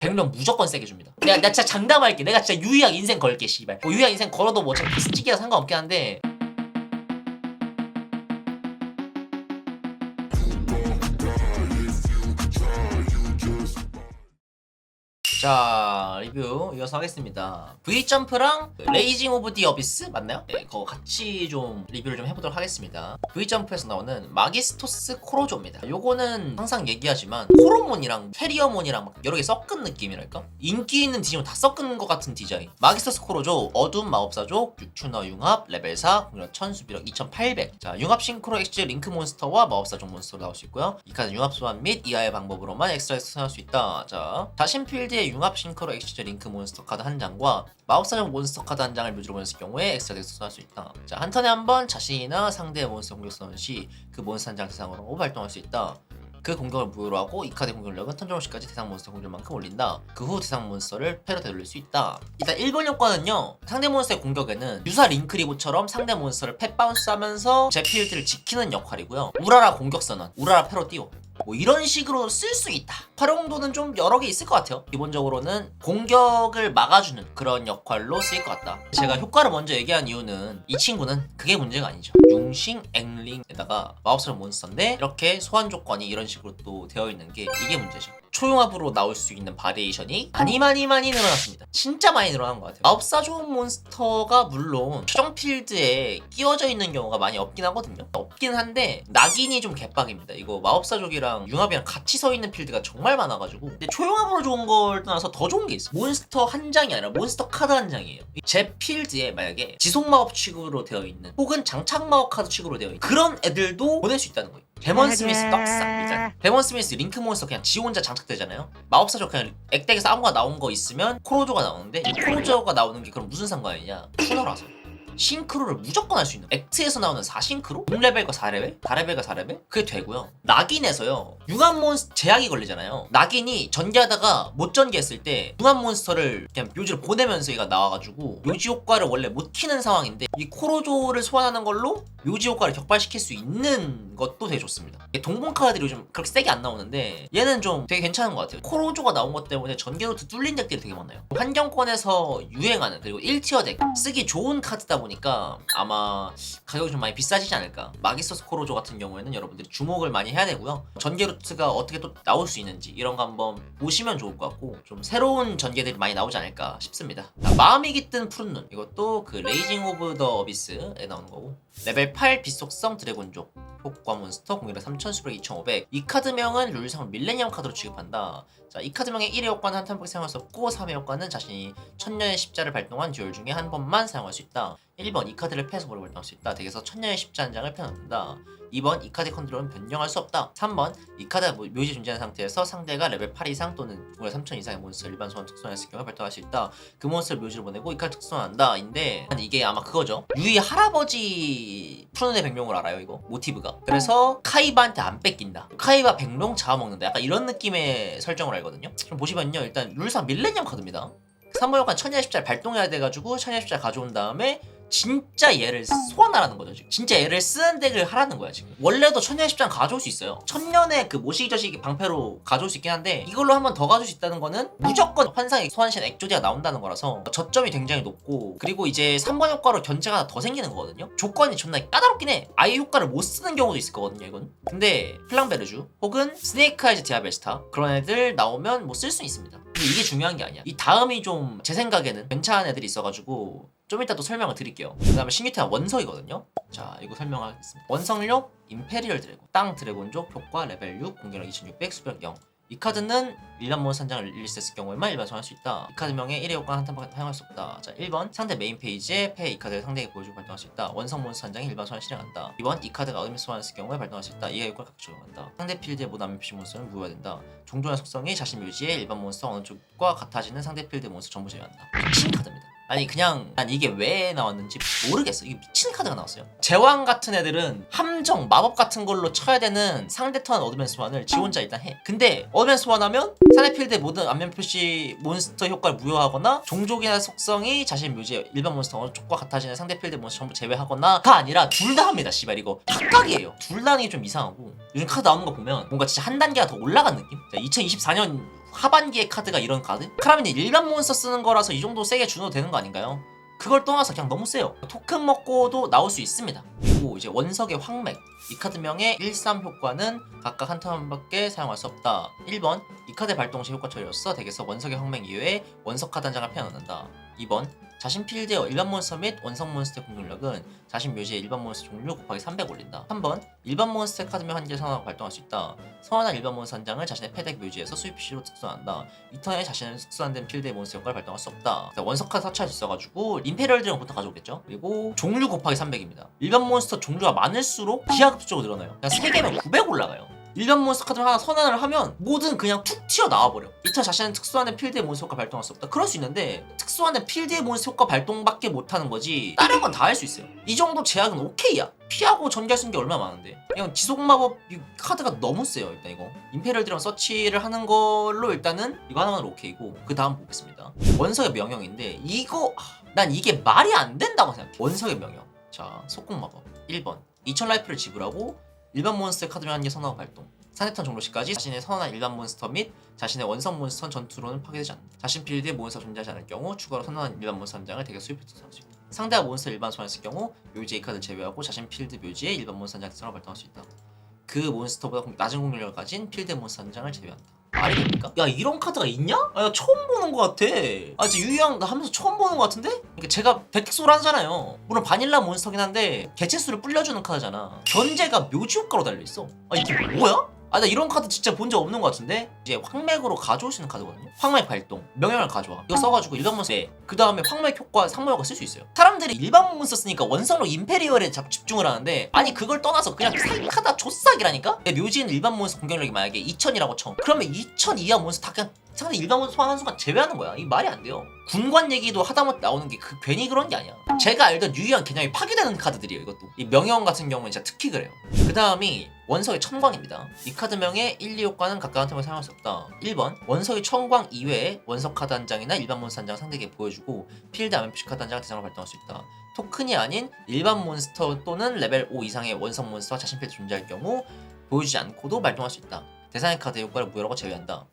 백령 무조건 세게 줍니다. 내가, 내가 진짜 장담할게. 내가 진짜 유의학 인생 걸게, 씨발. 뭐 유의학 인생 걸어도 뭐 어차피 스찌기라 상관없긴 한데. 자 리뷰 이어서 하겠습니다. V점프랑 레이징 오브 디 어비스 맞나요? 네 그거 같이 좀 리뷰를 좀 해보도록 하겠습니다. V점프에서 나오는 마기스토스 코로조입니다. 요거는 항상 얘기하지만 코로몬이랑 캐리어몬이랑 막 여러 개 섞은 느낌이랄까? 인기 있는 디자인 다 섞은 것 같은 디자인. 마기스토스 코로조 어둠 마법사족 육추너 융합 레벨 4 공격 1000 수비력 2800 자 융합 싱크로 엑시 링크 몬스터와 마법사족 몬스터로 나올 수 있고요. 이 카드 융합 소환 및 이하의 방법으로만 엑스트라 소환할 수 있다. 자 자신 필드 의 융합 싱크로 엑시즈 링크 몬스터 카드 한 장과 마법사적 몬스터 카드 한 장을 묘지로 보냈을 경우에 엑스트라 덱스 소환할 수 있다. 자, 한 턴에 한 번 자신이나 상대의 몬스터 공격 선언 시그 몬스터 한 장 대상으로 발동할 수 있다. 그 공격을 무효로 하고 이 카드의 공격력은 턴 종료시까지 대상 몬스터 공격만큼 올린다. 그 후 대상 몬스터를 패로 되돌릴 수 있다. 일단 1번 효과는요. 상대 몬스터의 공격에는 유사 링크리보처럼 상대 몬스터를 패 바운스하면서 제 필드를 지키는 역할이고요. 우라라 공격 선언, 우라라 패로 띄워. 뭐 이런 식으로 쓸 수 있다. 활용도는 좀 여러 개 있을 것 같아요. 기본적으로는 공격을 막아주는 그런 역할로 쓰일 것 같다. 제가 효과를 먼저 얘기한 이유는 이 친구는 그게 문제가 아니죠. 융싱 앵링에다가 마법사적 몬스터인데 이렇게 소환 조건이 이런 식으로 또 되어 있는 게 이게 문제죠. 초용합으로 나올 수 있는 바리에이션이 많이 많이 많이 늘어났습니다. 진짜 많이 늘어난 것 같아요. 마법사 좋은 몬스터가 물론 최종 필드에 끼워져 있는 경우가 많이 없긴 하거든요. 없긴 한데 낙인이 좀 개빡입니다. 이거 마법사족이랑 융합이랑 같이 서 있는 필드가 정말 많아가지고 근데 초용합으로 좋은 걸 떠나서 더 좋은 게 있어. 몬스터 한 장이 아니라 몬스터 카드 한 장이에요. 제 필드에 만약에 지속 마법 취급으로 되어 있는 혹은 장착 마법 카드 취급으로 되어 있는 그런 애들도 보낼 수 있다는 거예요. 데몬 스미스 떡상 이잖아. 데몬 스미스 링크 몬스터 그냥 지 혼자 장착되잖아요. 마법사족 그냥 액덱에서 아무거나 나온 거 있으면 코로조가 나오는데 이 코로조가 나오는 게 그럼 무슨 상관이냐? 슈너라서. 싱크로를 무조건 할 수 있는 액트에서 나오는 4싱크로? 6레벨과 4레벨? 4레벨과 4레벨? 그게 되고요 낙인에서요 융합 몬스터 제약이 걸리잖아요 낙인이 전개하다가 못 전개했을 때 융합 몬스터를 그냥 묘지로 보내면서 얘가 나와가지고 묘지 효과를 원래 못 키는 상황인데 이 코로조를 소환하는 걸로 묘지 효과를 격발시킬 수 있는 것도 되게 좋습니다 동봉 카드들이 요즘 그렇게 세게 안 나오는데 얘는 좀 되게 괜찮은 것 같아요 코로조가 나온 것 때문에 전개로트 뚫린 덱들이 되게 많아요 환경권에서 유행하는 그리고 1티어 덱 쓰기 좋은 카드다 보니 까 아마 가격이 좀 많이 비싸지지 않을까. 마기스터스 코로조 같은 경우에는 여러분들이 주목을 많이 해야 되고요. 전개 루트가 어떻게 또 나올 수 있는지 이런 거 한번 보시면 좋을 것 같고 좀 새로운 전개들이 많이 나오지 않을까 싶습니다. 자, 마음이 깃든 푸른 눈. 이것도 그 레이징 오브 더 어비스에 나오는 거고 레벨 8 비속성 드래곤족 효과 몬스터 공격력 3000 수백 2500 이 카드명은 룰상 밀레니엄 카드로 취급한다. 자, 이 카드명의 1의 효과는 한 턴밖에 사용할 수 없고 3의 효과는 자신이 천년의 십자를 발동한 듀얼 중에 한 번만 사용할 수 있다. 1번 이 카드를 패서 버려 발동할 수 있다. 덱에서 천년의 십자 한 장을 펴놓는다 2번 이 카드 컨트롤은 변경할 수 없다. 3번 이 카드가 모- 묘지 존재하는 상태에서 상대가 레벨 8 이상 또는 공격 3000 이상의 몬스터 일반 소환 특수화했을 경우 발동할 수 있다. 그 몬스터를 묘지로 보내고 이 카드 특수화한다. 인데 이게 아마 그거죠. 유이 할아버지 푸른의 백룡을 알아요 이거? 모티브가. 그래서 카이바한테 안 뺏긴다. 카이바 백룡 잡아먹는다. 약간 이런 느낌의 설정을 알거든요. 좀 보시면요 일단 룰상 밀레니엄 카드입니다. 3번 효과 천년의 십자를 발동해야 돼가지고 천년의 십자를 가져온 다음에 진짜 얘를 소환하라는 거죠 지금. 진짜 얘를 쓰는 덱을 하라는 거야 지금. 원래도 천년의 십장 가져올 수 있어요. 천년의 그 모시기 저시기 방패로 가져올 수 있긴 한데 이걸로 한 번 더 가져올 수 있다는 거는 무조건 환상의 소환신 액조디가 나온다는 거라서 저점이 굉장히 높고 그리고 이제 3번 효과로 견제가 더 생기는 거거든요. 조건이 존나 까다롭긴 해. 아예 효과를 못 쓰는 경우도 있을 거거든요 이건. 근데 플랑베르주 혹은 스네이크 아이즈 디아벨스타 그런 애들 나오면 뭐 쓸 수 있습니다. 근데 이게 중요한 게 아니야. 이 다음이 좀 제 생각에는 괜찮은 애들이 있어가지고 좀 이따 또 설명을 드릴게요. 그 다음에 신규태가 원석이거든요. 자, 이거 설명하겠습니다. 원석력 임페리얼 드래곤, 땅 드래곤족 효과 레벨 6, 공격력 2600, 수백 0. 이 카드는 일반 몬스터 한 장을 릴리스했을 경우에만 일반 소환할 수 있다. 이 카드 명의 1의 효과 한 턴밖에 사용할 수 없다. 자, 1번 상대 메인 페이지에 패 이 카드를 상대에게 보여주고 발동할 수 있다. 원성 몬스터 한 장이 일반 소환 실행한다. 2번 이 카드가 어둠의 소환했을 경우에 발동할 수 있다. 이의 효과를 각각 적용한다. 상대 필드의 모든 안면 표시 몬스터는 무효화된다. 종종의 속성이 자신 묘지에 일반 몬스터 어느 쪽과 같아지는 상대 필드 몬스터 전부 제외한다. 미친 카드입니다. 아니 그냥 난 이게 왜 나왔는지 모르겠어. 이게 미친 카드가 나왔어요. 제왕 같은 애들은 함정, 마법 같은 걸로 쳐야 되는 상대 턴 어드밴스 소환을 지 혼자 일단 해. 근데 어드밴스 소환하면 상대 필드의 모든 안면 표시 몬스터 효과를 무효하거나 종족이나 속성이 자신 묘지에 일반 몬스터 어느 쪽과 같아지는 상대 필드 몬스터 전부 제외하거나가 아니라 둘 다 합니다. 씨발 이거 각각이에요. 둘 다는 게좀 이상하고 요즘 카드 나오는 거 보면 뭔가 진짜 한 단계가 더 올라간 느낌? 2024년 하반기에 카드가 이런 카드? 크라민이 일반 몬스터 쓰는 거라서 이 정도 세게 주어도 되는 거 아닌가요? 그걸 떠나서 그냥 너무 세요. 토큰 먹고도 나올 수 있습니다. 그리고 이제 원석의 황맥. 이 카드명의 1, 3 효과는 각각 한 턴밖에 사용할 수 없다. 1번 이 카드 발동 시 효과 처리로서 덱에서 원석의 황맥 이외에 원석 카드 한 장을 넣는다. 2번 자신 필드의 일반 몬스터 및 원석 몬스터의 공격력은 자신 묘지의 일반 몬스터 종류 곱하기 300 올린다. 3번 일반 몬스터의 카드명 한 개를 선언하고 발동할 수 있다. 소환한 일반 몬스터 한 장을 자신의 패덱 묘지에서 수입 시로 특수한다. 이 턴에 자신은 특수한된 필드의 몬스터 효과를 발동할 수 없다. 원석 카드 터치할 수 있어가지고 임페리얼들은 보통 가져오겠죠. 그리고 종류 곱하기 300입니다. 일반 몬스터 종류가 많을수록 기하급수적으로 늘어나요. 그냥 3개면 900 올라가요. 일반 몬스터 카드를 하나 선언을 하면 뭐든 그냥 툭 튀어 나와버려. 이터 자신은 특수한된 필드의 몬스터 효과 발동할 수 없다. 그럴 수 있는데 특수한된 필드의 몬스터 효과 발동밖에 못하는 거지 다른 건 다 할 수 있어요. 이 정도 제약은 오케이야. 피하고 전개할 수 있는 게 얼마나 많은데. 이건 지속 마법 이 카드가 너무 세요. 일단 이거 임페리얼드랑 서치를 하는 걸로 일단은 이거 하나만 오케이고 그 다음 보겠습니다. 원석의 명령인데 이거 아, 난 이게 말이 안 된다고 생각해. 원석의 명령. 자 속공 마법 1번 2000 라이프를 지불하고 일반 몬스터의 카드를 한개 선언 발동. 상대턴 종료 시까지 자신의 선언한 일반 몬스터 및 자신의 원성 몬스터 전투로는 파괴되지 않는다. 자신 필드에 몬스터 존재하지 않을 경우 추가로 선언한 일반 몬스터 한 장을 덱에 수입해서 사용할 수 있다. 상대가 몬스터 일반 소환했을 경우 묘지 이 카드를 제외하고 자신 필드 묘지에 일반 몬스터 한 장을 선언 발동할 수 있다. 그 몬스터보다 공- 낮은 공격력을 가진 필드 몬스터 한 장을 제외한다. 말이 됩니까? 야 이런 카드가 있냐? 아, 나 처음 보는 것 같아. 아 진짜 유희양 나 하면서 처음 보는 것 같은데? 그러니까 제가 백소를 하잖아요. 물론 바닐라 몬스터긴 한데 개체수를 불려주는 카드잖아. 견제가 묘지 효과로 달려있어. 아 이게 뭐야? 아 나 이런 카드 진짜 본 적 없는 것 같은데? 이제 황맥으로 가져올 수 있는 카드거든요? 황맥 발동 명령을 가져와 이거 써가지고 일반 몬스터 그 다음에 황맥 효과 상모 효과 쓸 수 있어요 사람들이 일반 몬스터 쓰니까 원성로 임페리얼에 집중을 하는데 아니 그걸 떠나서 그냥 살카다 조싹이라니까? 내 묘지는 일반 몬스터 공격력이 만약에 2000이라고 쳐 그러면 2000 이하 몬스터 다 그냥 상대 일반 몬스터 소환하는 순간 제외하는 거야 이 말이 안 돼요 군관 얘기도 하다못해 나오는 게 그 괜히 그런 게 아니야 제가 알던 유의한 개념이 파괴되는 카드들이에요 이것도 이 명령 같은 경우는 진짜 특히 그래요 그 다음이 원석의 천광입니다. 이 카드명의 1, 2효과는 각각 한 템을 사용할 수 없다. 1번 원석의 천광 이외에 원석 카드 한 장이나 일반 몬스터 한 장 상대에게 보여주고 필드 아멘피시 카드 한 장을 대상으로 발동할 수 있다. 토큰이 아닌 일반 몬스터 또는 레벨 5 이상의 원석 몬스터가 자신 필드 존재할 경우 보여주지 않고도 발동할 수 있다. 대상의 카드 효과를 무효라고 제외한다.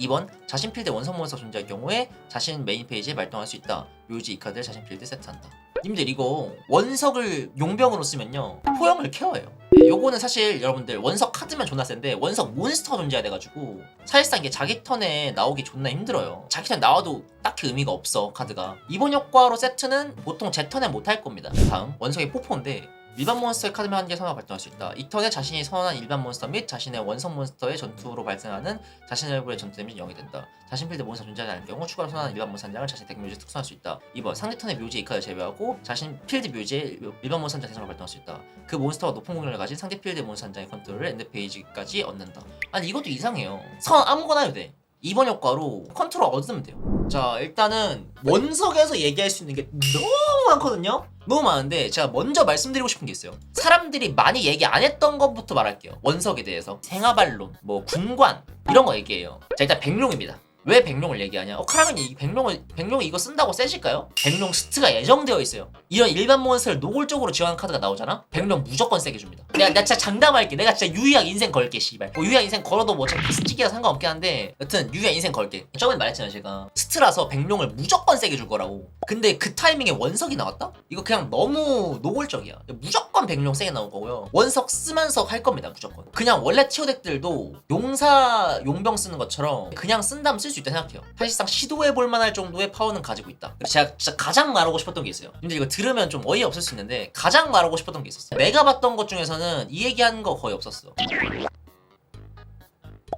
2번 자신 원석 몬스터 존재할 경우에 자신 메인 페이지에 발동할 수 있다. 묘지 이 카드를 자신 필드에 세트한다. 님들 이거 원석을 용병으로 쓰면요 포영을 케어해요 예, 요거는 사실 여러분들 원석 카드면 존나 센데 원석 몬스터가 존재해야 돼가지고 사실상 이게 자기 턴에 나오기 존나 힘들어요 자기 턴에 나와도 딱히 의미가 없어 카드가 이번 효과로 세트는 보통 제 턴에 못 할 겁니다 다음 원석의 포포인데 일반 몬스터의 카드만 한개 선언 발동할 수 있다. 이 턴에 자신이 선언한 일반 몬스터 및 자신의 원성 몬스터의 전투로 발생하는 자신의 얼굴의 전투 데미지 0이 된다. 자신 필드 몬스터 존재하지 않을 경우 추가로 선언한 일반 몬스터 한 장을 자신 덱 묘지에 특수할 수 있다. 2번 상대 턴의 묘지 이 카드 제외하고 자신 필드 묘지에 일반 몬스터 한장 대상으로 발동할 수 있다. 그 몬스터가 높은 공격력을 가진 상대 필드 몬스터 한 장의 컨트롤을 엔드 페이지까지 얻는다. 아니 이것도 이상해요. 선 아무거나 해도 돼. 이번 효과로 컨트롤 얻으면 돼요. 자 일단은 원석에서 얘기할 수 있는 게 너무 많거든요. 너무 많은데 제가 먼저 말씀드리고 싶은 게 있어요. 사람들이 많이 얘기 안 했던 것부터 말할게요. 원석에 대해서 생화발론, 뭐 군관 이런 거 얘기해요. 자 일단 백룡입니다. 왜 백룡을 얘기하냐? 어, 카라면이 이 백룡을 백룡이 이거 쓴다고 세질까요? 백룡 스트가 예정되어 있어요. 이런 일반 몬스터를 노골적으로 지원하는 카드가 나오잖아? 백룡 무조건 세게 줍니다. 내가, 내가 진짜 장담할게. 내가 진짜 유의학 인생 걸게, 씨발. 뭐 유의학 인생 걸어도 뭐 어차피 스틱이라 상관없긴 한데 여튼 유의학 인생 걸게. 저번에 말했잖아요, 제가. 스트라서 백룡을 무조건 세게 줄 거라고. 근데 그 타이밍에 원석이 나왔다? 이거 그냥 너무 노골적이야. 무조건 백룡 세게 나올 거고요. 원석 쓰면서 할 겁니다, 무조건. 그냥 원래 티어 덱들도 용사 용병 쓰는 것처럼 그냥 쓴다면 쓸수 있다 생각해요. 사실상 시도해 볼 만할 정도의 파워는 가지고 있다. 제가 진짜 가장 말하고 싶었던 게 있어요. 근데 이거 들으면 좀 어이 없을 수 있는데 가장 말하고 싶었던 게 있었어. 내가 봤던 것 중에서는 이 얘기하는 거 거의 없었어.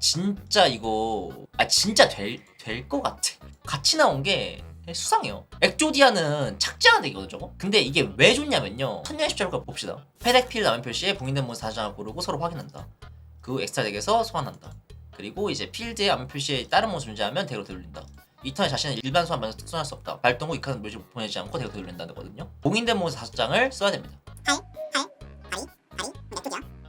진짜 이거 아 진짜 될 될 것 같아. 같이 나온 게 수상해요. 엑조디아는 착지하는 덱이거든 저거. 근데 이게 왜 좋냐면요. 천년 십자를 봅시다. 페덱필 남은 표시에 봉인된 몬스터 4장을 고르고 서로 확인한다. 그 엑스트라 덱에서 소환한다. 그리고 이제 필드의 암 표시에 다른 몬스터 존재하면 덱으로 되돌린다. 이 턴에 자신은 일반 소환 면서 특수할 수 없다. 발동 후이 카드 묘지 보내지 않고 덱으로 되돌린다는 거거든요. 봉인된 몬스터 5장을 써야 됩니다.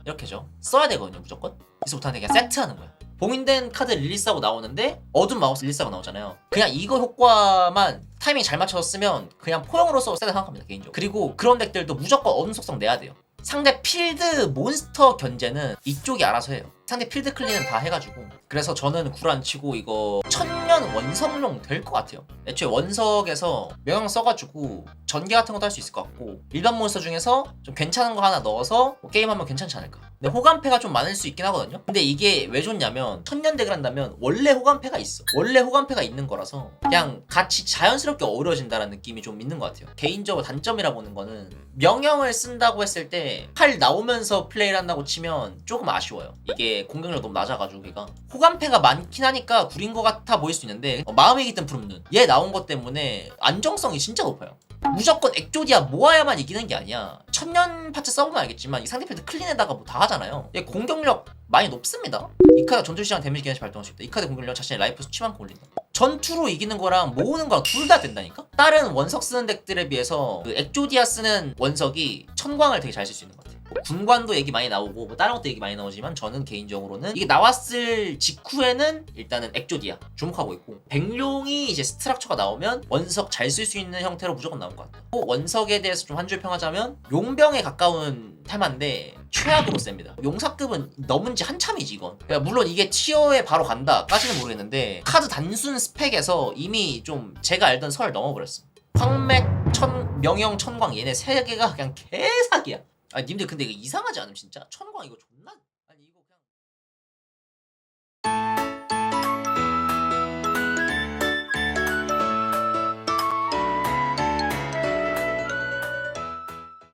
이렇게죠. 써야 되거든요, 무조건. 이제부터는 그냥 세트하는 거야. 봉인된 카드 릴리스하고 나오는데 어둠 마우스 릴리스하고 나오잖아요. 그냥 이거 효과만 타이밍 잘 맞춰서 쓰면 그냥 포용으로 써도 세다 생각합니다, 개인적으로. 그리고 그런 덱들도 무조건 어둠 속성 내야 돼요. 상대 필드 몬스터 견제는 이쪽이 알아서 해요. 상대 필드 클리는 다 해가지고. 그래서 저는 구란 치고 이거 천년 원석용 될것 같아요. 애초에 원석에서 명령 써가지고 전개 같은 것도 할 수 있을 것 같고 일반 몬스터 중에서 좀 괜찮은 거 하나 넣어서 뭐 게임하면 괜찮지 않을까. 근데 호감패가 좀 많을 수 있긴 하거든요. 근데 이게 왜 좋냐면 천년 덱을 한다면 원래 호감패가 있어. 원래 호감패가 있는 거라서 그냥 같이 자연스럽게 어우러진다는 느낌이 좀 있는 것 같아요. 개인적으로 단점이라 보는 거는 명령을 쓴다고 했을 때 팔 나오면서 플레이를 한다고 치면 조금 아쉬워요. 이게 공격력 너무 낮아가지고 얘가 호감패가 많긴 하니까 구린 것 같아 보일 수 있는데 어, 마음에 깃든 푸른눈 얘 나온 것 때문에 안정성이 진짜 높아요 무조건 액조디아 모아야만 이기는 게 아니야. 천년 파츠 써보면 알겠지만 이 상대편도 클린에다가 뭐 다 하잖아요. 얘 공격력 많이 높습니다. 이 카드 전투 시장 데미지 기간시 발동할 수 있다. 이 카드 공격력 자신의 라이프 수치만큼 올린다. 전투로 이기는 거랑 모으는 거랑 둘 다 된다니까? 다른 원석 쓰는 덱들에 비해서 그 액조디아 쓰는 원석이 천광을 되게 잘 쓸 수 있는 것 같아요. 뭐 군관도 얘기 많이 나오고 뭐 다른 것도 얘기 많이 나오지만 저는 개인적으로는 이게 나왔을 직후에는 일단은 액조디아 주목하고 있고 백룡이 이제 스트럭처가 나오면 원석 잘 쓸 수 있는 형태로 무조건 나온 것 같아요. 또 원석에 대해서 좀 한 줄 평하자면 용병에 가까운 테마인데 최악으로 셉니다. 용사급은 넘은 지 한참이지 이건. 그러니까 물론 이게 티어에 바로 간다까지는 모르겠는데 카드 단순 스펙에서 이미 좀 제가 알던 선을 넘어버렸어. 황맥, 천, 명영, 천광 얘네 세 개가 그냥 개사기야. 아 님들 근데 이거 이상하지 않음 진짜? 천광 이거 존나